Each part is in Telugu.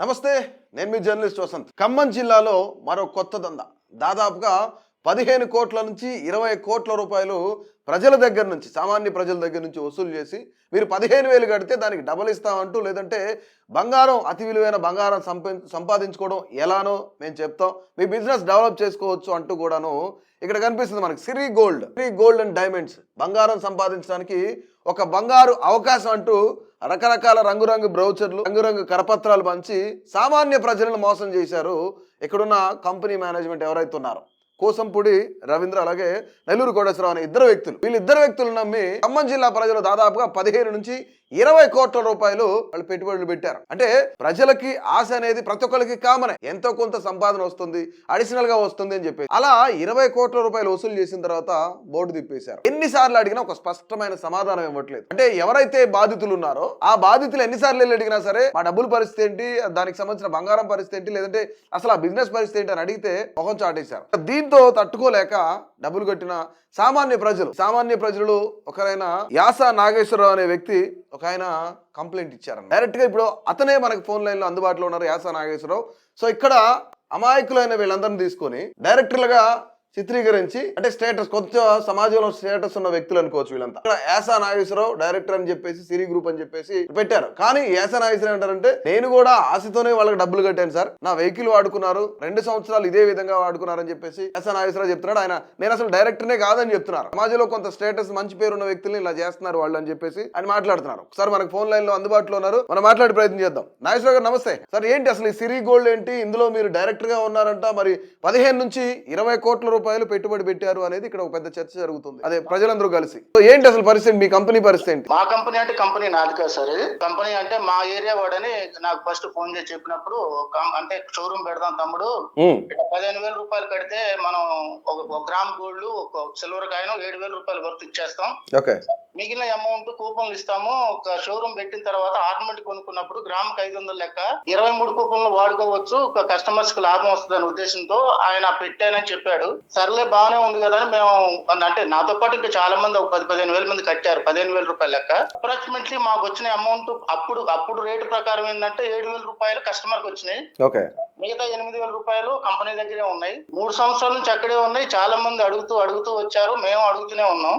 నమస్తే నేను మీ జర్నలిస్ట్ వసంత్. ఖమ్మం జిల్లాలో మరో కొత్త దంద. దాదాపుగా పదిహేను కోట్ల నుంచి ఇరవై కోట్ల రూపాయలు ప్రజల దగ్గర నుంచి సామాన్య ప్రజల దగ్గర నుంచి వసూలు చేసి మీరు పదిహేను వేలు కడితే దానికి డబల్ ఇస్తామంటూ లేదంటే బంగారం అతి విలువైన బంగారం సంపా సంపాదించుకోవడం ఎలానో మేము చెప్తాం. మీ బిజినెస్ డెవలప్ చేసుకోవచ్చు అంటూ కూడాను ఇక్కడ కనిపిస్తుంది మనకి Siri gold. Siri gold and diamonds. బంగారం సంపాదించడానికి ఒక బంగారు అవకాశం అంటూ రకరకాల రంగురంగు బ్రౌచర్లు రంగురంగు కరపత్రాలు పంచి సామాన్య ప్రజలను మోసం చేశారు ఇక్కడున్న కంపెనీ మేనేజ్మెంట్ ఎవరైతే ఉన్నారో. కోసంపూడి రవీంద్ర అలాగే నెల్లూరు కోటేశ్వరరావు అనే ఇద్దరు వ్యక్తులు. వీళ్ళిద్దరు వ్యక్తులు నమ్మి ఖమ్మం జిల్లా ప్రజలు దాదాపుగా పదిహేను నుంచి ఇరవై కోట్ల రూపాయలు వాళ్ళు పెట్టుబడులు పెట్టారు. అంటే ప్రజలకి ఆశ అనేది ప్రతి ఒక్కరికి కామనే. ఎంతో కొంత సంపాదన వస్తుంది అడిషనల్గా వస్తుంది అని చెప్పి అలా ఇరవై కోట్ల రూపాయలు వసూలు చేసిన తర్వాత బోర్డు తిప్పేశారు. ఎన్నిసార్లు అడిగినా ఒక స్పష్టమైన సమాధానం ఇవ్వట్లేదు. అంటే ఎవరైతే బాధితులు ఉన్నారో ఆ బాధితులు ఎన్నిసార్లు వెళ్ళి అడిగినా సరే మా డబ్బుల పరిస్థితి ఏంటి దానికి సంబంధించిన బంగారం పరిస్థితి ఏంటి లేదంటే అసలు ఆ బిజినెస్ పరిస్థితి ఏంటి అని అడిగితే మొహం చాటేశారు. దీంతో తట్టుకోలేక డబ్బులు కట్టిన సామాన్య ప్రజలు సామాన్య ప్రజలు ఒకరైన యాస నాగేశ్వరరావు అనే వ్యక్తి ఒక ఆయన కంప్లైంట్ ఇచ్చారు డైరెక్ట్గా ఇప్పుడు అతనే మనకి ఫోన్ లైన్లో అందుబాటులో ఉన్నారు యాస నాగేశ్వరరావు. సో ఇక్కడ అమాయకులైన వీళ్ళందరిని తీసుకొని డైరెక్టర్లుగా చిత్రీకరించి అంటే స్టేటస్ కొంచెం సమాజంలో స్టేటస్ ఉన్న వ్యక్తులు అనుకోవచ్చు వీళ్ళంతా. ఇక్కడ యాసా నాగేశ్వరరావు డైరెక్టర్ అని చెప్పేసి సిరి గ్రూప్ అని చెప్పేసి పెట్టారు. కానీ యాసా నాగేశ్వరరావు అంటారంటే నేను కూడా ఆశతోనే వాళ్ళకి డబ్బులు కట్టాను సార్. నా వెహికల్ వాడుకున్నారు. రెండు సంవత్సరాలు ఇదే విధంగా వాడుకున్నారని చెప్పేసి యాసా నాగేశ్వరరావు చెప్తున్నాడు. ఆయన నేను అసలు డైరెక్టర్నే కాదని చెప్తున్నారు. సమాజంలో కొంత స్టేటస్ మంచి పేరు ఉన్న వ్యక్తుల్ని ఇలా చేస్తున్నారు వాళ్ళు అని చెప్పేసి ఆయన మాట్లాడుతున్నారు. సార్ మనకు ఫోన్ లైన్లో అందుబాటులో ఉన్నారు. మనం మాట్లాడే ప్రయత్నం చేద్దాం. నాగేశ్వరరావు గారు నమస్తే. సార్ ఏంటి అసలు ఈ సిరి గోల్డ్ ఏంటి? ఇందులో మీరు డైరెక్టర్గా ఉన్నారంట. మరి పదిహేను నుంచి ఇరవై కోట్ల రూపాయలు పెట్టుబడి పెట్టారు అనేది ఇక్కడ ఒక పెద్ద చర్చ జరుగుతుంది. అదే ప్రజలందరూ కలిసి. సో ఏంటి అసలు పరిస్థితి? మీ కంపెనీ పరిస్థితి ఏంటి? మా కంపెనీ అంటే కంపెనీ నాది కాదు సార్ ఇది. కంపెనీ అంటే మా ఏరియా వాడని నాకు ఫస్ట్ ఫోన్ చేసి చెప్పినప్పుడు అంటే షోరూమ్ పెడదాం తమ్ముడు. పదిహేను వేల రూపాయలు కడితే మనం ఒక గ్రామ్ గోల్డ్ ఒక సిల్వర్ కాయిన్ ఏడు వేల రూపాయలు వర్త్ ఇచ్చేస్తాం. ఓకే. మిగిలిన అమౌంట్ కూపన్లు ఇస్తాము. ఒక షోరూమ్ పెట్టిన తర్వాత ఆర్నమెంట్ కొనుక్కున్నప్పుడు గ్రాముకి ఐదు వందల లెక్క ఇరవై మూడు కూపన్లు వాడుకోవచ్చు. ఒక కస్టమర్స్కి లాభం వస్తుంది అనే ఉద్దేశంతో ఆయన పెట్టానని చెప్పాడు. సర్లే బాగానే ఉంది కదా అని మేము అంటే నాతో పాటు ఇంకా చాలా మంది ఒక పది పదిహేను వేల మంది కట్టారు. పదిహేను వేల రూపాయల లెక్క. అప్రాక్సిమేట్లీ మాకు వచ్చిన అమౌంట్ అప్పుడు అప్పుడు రేటు ప్రకారం ఏంటంటే ఏడు వేల రూపాయలు కస్టమర్కి వచ్చినాయి. ఓకే. మిగతా ఎనిమిది వేల రూపాయలు కంపెనీ దగ్గరే ఉన్నాయి. మూడు సంవత్సరాల నుంచి అక్కడే ఉన్నాయి. చాలా మంది అడుగుతూ అడుగుతూ వచ్చారు. మేము అడుగుతూనే ఉన్నాం.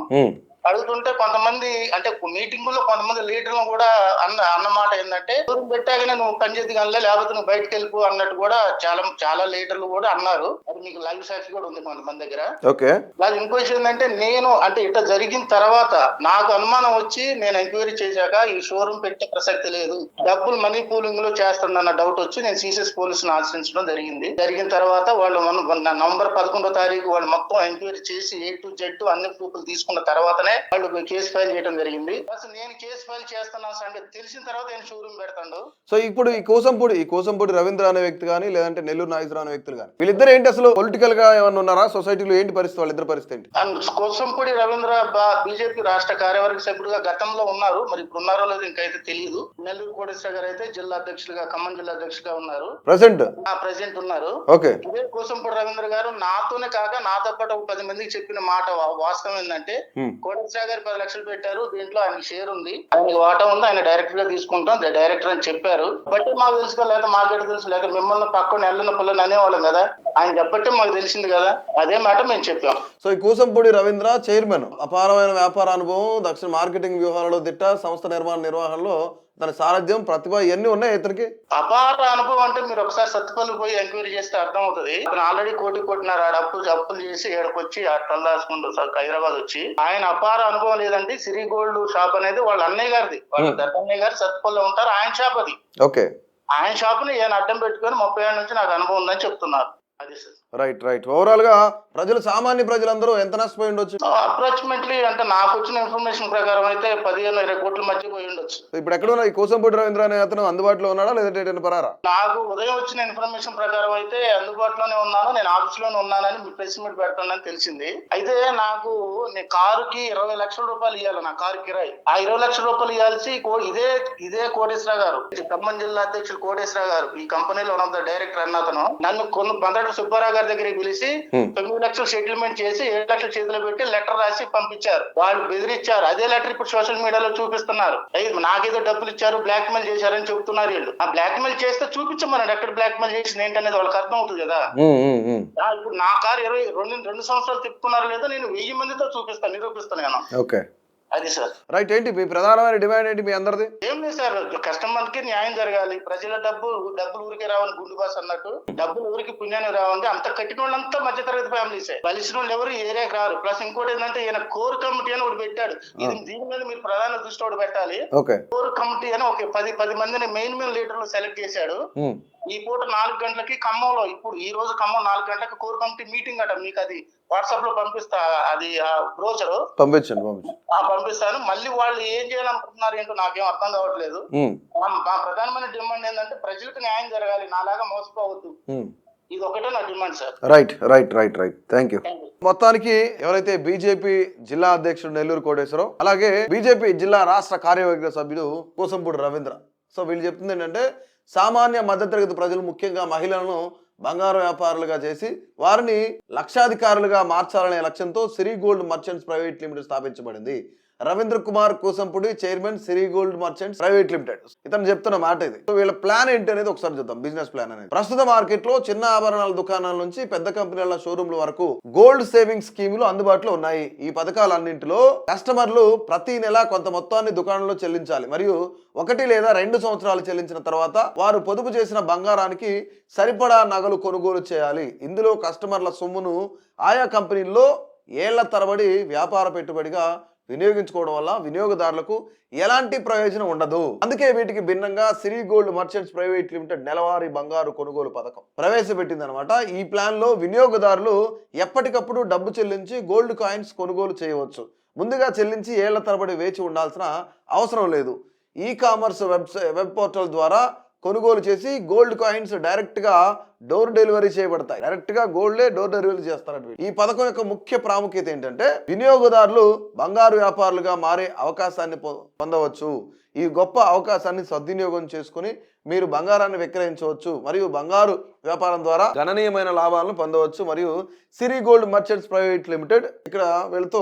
అడుగుతుంటే కొంతమంది అంటే మీటింగ్లో కొంతమంది లీడర్లు కూడా అన్న అన్నమాట ఏంటంటే దూరం పెట్టాకనే నువ్వు పనిచేది కానీ లేకపోతే నువ్వు బయటకు వెళ్ళిపో అన్నట్టు కూడా చాలా చాలా లీడర్లు కూడా అన్నారు. అది మీకు లైవ్ సాక్షి కూడా ఉంది కొంతమంది దగ్గర. ఓకే. అది ఇంకో విషయం ఏంటంటే నేను అంటే ఇట్లా జరిగిన తర్వాత నాకు అనుమానం వచ్చి నేను ఎంక్వైరీ చేశాక ఈ షోరూమ్ పెట్టే ప్రసక్తి లేదు. డబ్బులు మనీ పూలింగ్లో చేస్తుందన్న డౌట్ వచ్చి నేను సీసీఎస్ పోలీసును ఆశ్రయించడం జరిగింది. జరిగిన తర్వాత వాళ్ళు నవంబర్ పదకొండో తారీఖు వాళ్ళు మొత్తం ఎంక్వైరీ చేసి ఏ టు జెడ్ అన్ని ప్రూఫ్లు తీసుకున్న తర్వాతనే వాళ్ళు కేసు ఫైల్ చేయడం జరిగింది. అసలు నేను కేసు ఫైల్ చేస్తున్నా అంటే తెలిసిన తర్వాత నేను షోరూమ్ పెడతాడు. సో ఇప్పుడు ఈ కోసంపూడి ఈ కోసంపూడి రవీంద్ర అనే వ్యక్తి కానీ లేదంటే నెల్లూరు నాగేశ్వరరావు అనే వ్యక్తులు కానీ వీళ్ళిద్దరు ఏంటి అసలు పొలిటికల్గా ఏమన్నా ఉన్నారా? సొసైటీలో ఏంటి పరిస్థితి? వాళ్ళిద్దరు పరిస్థితి ఏంటి? అండ్ కోసంపూడి రవీంద్ర బీజేపీ రాష్ట్ర కార్యవర్గ సభ్యుడుగా గతంలో ఉన్నారు. మరి ఇప్పుడు ఉన్నారో లేదో ఇంకైతే తెలియదు. నెల్లూరు కోటేశ్వర గారు అయితే జిల్లా అధ్యక్షులుగా ఖమ్మం జిల్లా అధ్యక్షులుగా ఉన్నారు. ప్రజెంట్ ఆ ప్రెసిడెంట్ ఉన్నారు. ఓకే. ఇదే కోసంపూడి రవీంద్ర గారు నాతోనే కాక నాతో పాటు ఒక పది మందికి చెప్పిన మాట వాస్తవం ఏంటంటే ఉమ్, మిశ్రా గారు పది లక్షలు పెట్టారు. దీంట్లో ఆయన షేర్ ఉంది. ఆయనకి వాటా ఉంది. ఆయన డైరెక్టర్గా తీసుకుంటాం. డైరెక్టర్ అని చెప్పారు. బట్ మాకు తెలుసు కదా లేదా మాకు తెలుసు? లేక మిమ్మల్ని పక్కన ఎల్లున్న పిల్లలు అనేవాళ్ళం కదా. ఆయన చెప్పట్టే మాకు తెలిసింది కదా. అదే మాట మేము చెప్పాం. సో ఈ కూసంపూడి రవీంద్ర చైర్మన్. అపారమైన వ్యాపార అనుభవం దక్షిణ మార్కెటింగ్ వ్యూహాలలో దిట్ట సంస్థ నిర్మాణ నిర్వహణలో తన సారథ్యం ప్రతిభ ఇవన్నీ ఉన్నాయి ఇతనికి? అపార అనుభవం అంటే మీరు ఒకసారి సత్తుపల్లి పోయి ఎంక్వైరీ చేస్తే అర్థం అవుతుంది అతను ఆల్రెడీ కోటి కోటినారు ఆడ అప్పులు అప్పులు చేసి ఏడకొచ్చి ఆ తలదాచుకుంటూ స- హైదరాబాద్ వచ్చి ఆయన అపార అనుభవం లేదండి. సిరి గోల్డ్ షాప్ అనేది వాళ్ళ అన్నయ్య గారిది. వాళ్ళ. దత్తన్నయ్య గారు సత్తుపల్లిలో ఉంటారు. ఆయన షాప్ అది. ఓకే. ఆయన షాప్ని ఈయన అడ్డం పెట్టుకొని ముప్పై ఏళ్ళ నుంచి నాకు అనుభవం ఉందని చెప్తున్నారు. అది సార్. రైట్ రైట్ ఓవరాల్గా ప్రజలు సామాన్య ప్రజలందరూ ఎంత నష్టపోయి ఉండొచ్చు? అప్రాక్సిమేట్లీ అంటే నాకు వచ్చిన ఇన్ఫర్మేషన్ ప్రకారం అయితే పదిహేను ఇరవై కోట్ల మధ్య పోయి ఉండొచ్చు. ఇప్పుడు ఎక్కడ ఉన్నా ఈ కోసంపూడి రవీంద్ర అనే అతను అందుబాటులో ఉన్నాడా? లేదంటే ఎటైనా పరారా? నాకు ఉదయం వచ్చిన ఇన్ఫర్మేషన్ ప్రకారం అయితే అందుబాటులోనే ఉన్నాను. నేను ఆఫీస్లోనే ఉన్నానని ప్రెస్ మీట్ పెడతానని తెలిసింది. అయితే నాకు నేను కారుకి ఇరవై లక్షల రూపాయలు ఇవ్వాలి నా కారు కిరాయి. ఆ ఇరవై లక్షల రూపాయలు ఇవ్వాల్సి ఇదే ఇదే కోటేశ్వర గారు ఖమ్మం జిల్లా అధ్యక్షులు కోటేశ్వర గారు ఈ కంపెనీలో ఉన్న డైరెక్టర్ అన్న అతను నన్ను కొను బందట సుబ్బారావు గారు గారి దగ్గరికి పిలిచి. తొమ్మిది లక్షలు సెటిల్మెంట్ చేసి ఏడు లక్షలు చేతిలో పెట్టి లెటర్ రాసి పంపించారు. వాళ్ళు బెదిరించారు. అదే లెటర్ ఇప్పుడు సోషల్ మీడియాలో చూపిస్తున్నారు. నాకేదో డబ్బులు ఇచ్చారు బ్లాక్ మెయిల్ చేశారని చెబుతున్నారు వీళ్ళు. ఆ బ్లాక్ మెయిల్ చేస్తే చూపించమన్నాడు ఎక్కడ బ్లాక్ మెయిల్ చేసింది ఏంటనేది వాళ్ళకి అర్థం అవుతుంది కదా ఇప్పుడు నా కారు ఇరవై రెండు రెండు సంవత్సరాలు తిప్పుకున్నారో లేదో నేను వెయ్యి మందితో చూపిస్తాను నిరూపిస్తాను నేను. అది సార్. రైట్ ఏంటి? మీ ప్రధానమైన డిమాండ్ ఏంటి మీ అందరిది? ఏం లేదు సార్ కస్టమర్కి న్యాయం జరగాలి. ప్రజల డబ్బు డబ్బులు ఊరికే రావని గుండు బాస్ అన్నట్టు డబ్బులు ఊరికి పుణ్యాన్ని రావండి. అంత కట్టిన వాళ్ళంతా మధ్యతరగతి ఫ్యామిలీసే. బలిసిన వాళ్ళు ఎవరు ఏరియాకి రారు. ప్లస్ ఇంకోటి ఏంటంటే ఈయన కోర్ కమిటీ అని ఒకటి పెట్టాడు. ఇది దీని మీద మీరు ప్రధాన దృష్టి ఒకటి పెట్టాలి. కోర్ కమిటీ అని ఒక పది పది మందిని మెయిన్ మెయిన్ లీడర్లు సెలెక్ట్ చేశాడు. ఈ పూట నాలుగు గంటలకి ఖమ్మంలో ఇప్పుడు ఈ రోజు ఖమ్మం నాలుగు గంటలకు కోర్ కమిటీ మీటింగ్ అట మీకు అది వాట్సాప్లో పంపిస్తా అది ఆ బ్రోచరు పంపించండి పంపిస్తాను. మళ్ళీ వాళ్ళు ఏం చేయాలనుకుంటున్నారు ఏంటో నాకేం అర్థం కావట్లేదు. మా ప్రధానమైన డిమాండ్ ఏంటంటే ప్రజలకు న్యాయం జరగాలి నాలాగా మోసపోవద్దు. ఇది ఒకటే నా demand sir. Right right right right thank you thank you మొత్తానికి ఎవరైతే బీజేపీ జిల్లా అధ్యక్షుడు నెల్లూరు కోటేశ్వరరావు అలాగే బీజేపీ జిల్లా రాష్ట్ర కార్యవర్గ సభ్యుడు కోసంపూడి రవీంద్ర. సో వీళ్ళు చెప్తుంది ఏంటంటే సామాన్య మధ్యతరగతి ప్రజలు ముఖ్యంగా మహిళలను బంగారు వ్యాపారులుగా చేసి వారిని లక్షాధికారులుగా మార్చాలనే లక్ష్యంతో Siri gold merchants private limited స్థాపించబడింది. Ravindra Kumar Kosampudi chairman Siri gold merchants private limited. ఇతను చెప్తున్న మాట ఇది. సో వీళ్ళ ప్లాన్ ఏంటి అనేది ఒకసారి చూద్దాం. బిజినెస్ ప్లాన్ అనేది. ప్రస్తుత మార్కెట్లో చిన్న ఆభరణాల దుకాణాల నుంచి పెద్ద కంపెనీల షోరూమ్ల వరకు గోల్డ్ సేవింగ్ స్కీములు అందుబాటులో ఉన్నాయి. ఈ పథకాలన్నింటిలో కస్టమర్లు ప్రతి నెల కొంత మొత్తాన్ని దుకాణంలో చెల్లించాలి. మరియు ఒకటి లేదా రెండు సంవత్సరాలు చెల్లించిన తర్వాత వారు పొదుపు చేసిన బంగారానికి సరిపడా నగలు కొనుగోలు చేయాలి. ఇందులో కస్టమర్ల సొమ్మును ఆయా కంపెనీల్లో ఏళ్ళ తరబడి వ్యాపార పెట్టుబడిగా వినియోగించుకోవడం వల్ల వినియోగదారులకు ఎలాంటి ప్రయోజనం ఉండదు. అందుకే వీటికి భిన్నంగా Sri gold merchants private limited నెలవారీ బంగారు కొనుగోలు పథకం ప్రవేశపెట్టింది అనమాట ఈ ప్లాన్లో వినియోగదారులు ఎప్పటికప్పుడు డబ్బు చెల్లించి గోల్డ్ కాయిన్స్ కొనుగోలు చేయవచ్చు. ముందుగా చెల్లించి ఏళ్ళ తరబడి వేచి ఉండాల్సిన అవసరం లేదు. E commerce website web portal ద్వారా కొనుగోలు చేసి గోల్డ్ కాయిన్స్ డైరెక్ట్గా డోర్ డెలివరీ చేయబడతాయి. డైరెక్ట్గా గోల్డే డోర్ డెలివరీ చేస్తారు ఈ పథకం యొక్క ముఖ్య ప్రాముఖ్యత ఏంటంటే వినియోగదారులు బంగారు వ్యాపారులుగా మారే అవకాశాన్ని పొ- పొందవచ్చు. ఈ గొప్ప అవకాశాన్ని సద్వినియోగం చేసుకుని మీరు బంగారాన్ని విక్రయించవచ్చు మరియు బంగారు వ్యాపారం ద్వారా గణనీయమైన లాభాలను పొందవచ్చు మరియు Siri gold merchants private limited ఇక్కడ వెళుతూ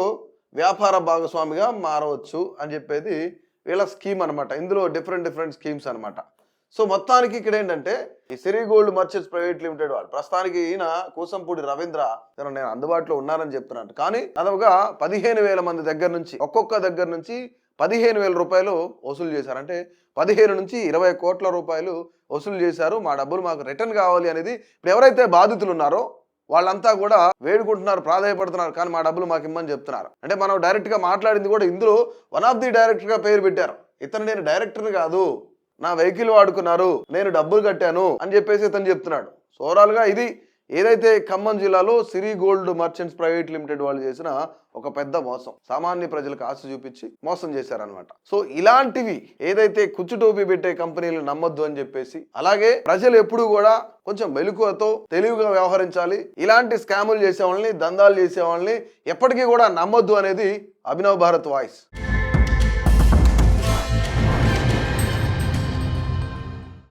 వ్యాపార భాగస్వామిగా మారవచ్చు అని చెప్పేది వీళ్ళ స్కీమ్ అన్నమాట. ఇందులో డిఫరెంట్ డిఫరెంట్ స్కీమ్స్ అనమాట సో మొత్తానికి ఇక్కడ ఏంటంటే ఈ Siri gold merchants private limited వాళ్ళు ప్రస్తుతానికి ఈయన కూసంపూడి రవీంద్ర ఇతను నేను అందుబాటులో ఉన్నానని చెప్తున్నాను కానీ అదొక పదిహేను వేల మంది దగ్గర నుంచి ఒక్కొక్క దగ్గర నుంచి పదిహేను వేల రూపాయలు వసూలు చేశారు. అంటే పదిహేను నుంచి ఇరవై కోట్ల రూపాయలు వసూలు చేశారు. మా డబ్బులు మాకు రిటర్న్ కావాలి అనేది ఇప్పుడు ఎవరైతే బాధితులు ఉన్నారో వాళ్ళంతా కూడా వేడుకుంటున్నారు ప్రాధాయపడుతున్నారు. కానీ మా డబ్బులు మాకు ఇమ్మని చెప్తున్నారు. అంటే మనం డైరెక్ట్గా మాట్లాడింది కూడా ఇందులో వన్ ఆఫ్ ది డైరెక్టర్గా పేరు పెట్టారు. ఇతను నేను డైరెక్టర్ కాదు. నా వెహికల్ వాడుకున్నారు నేను డబ్బులు కట్టాను అని చెప్పేసి ఇతను చెప్తున్నాడు. సో ఓవరాల్గా ఇది ఏదైతే ఖమ్మం జిల్లాలో Siri gold merchants private limited వాళ్ళు చేసిన ఒక పెద్ద మోసం. సామాన్య ప్రజలకు ఆశ చూపించి మోసం చేశారనమాట సో ఇలాంటివి ఏదైతే కుచ్చు టోపీ పెట్టే కంపెనీలు నమ్మొద్దు అని చెప్పేసి అలాగే ప్రజలు ఎప్పుడు కూడా కొంచెం మెలకువతో తెలివిగా వ్యవహరించాలి. ఇలాంటి స్కాములు చేసే వాళ్ళని దందాలు చేసే వాళ్ళని ఎప్పటికీ కూడా నమ్మొద్దు అనేది అభినవ్ భారత్ వాయిస్.